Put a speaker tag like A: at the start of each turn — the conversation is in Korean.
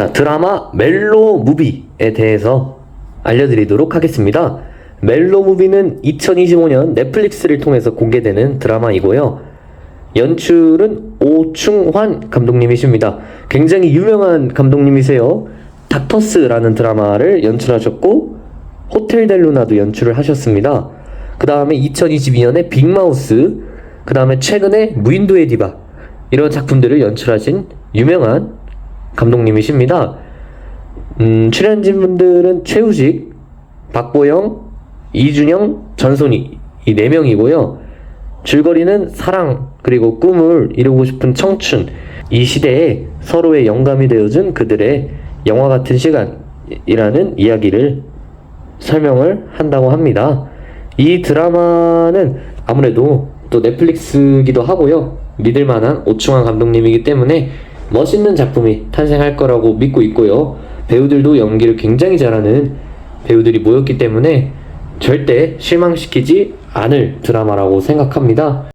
A: 자, 드라마 멜로 무비에 대해서 알려드리도록 하겠습니다. 멜로 무비는 2025년 넷플릭스를 통해서 공개되는 드라마이고요. 연출은 오충환 감독님이십니다. 굉장히 유명한 감독님이세요. 닥터스라는 드라마를 연출하셨고 호텔 델루나도 연출을 하셨습니다. 그 다음에 2022년에 빅마우스, 그 다음에 최근에 무인도의 디바 이런 작품들을 연출하신 유명한 감독님이십니다. 음, 출연진 분들은 최우식, 박보영, 이준영, 전소니 이네 명이고요. 줄거리는 사랑 그리고 꿈을 이루고 싶은 청춘 이 시대에 서로의 영감이 되어준 그들의 영화 같은 시간이라는 이야기를 설명을 한다고 합니다. 이 드라마는 아무래도 또 넷플릭스기도 하고요. 믿을 만한 오충환 감독님이기 때문에 멋있는 작품이 탄생할 거라고 믿고 있고요. 배우들도 연기를 굉장히 잘하는 배우들이 모였기 때문에 절대 실망시키지 않을 드라마라고 생각합니다.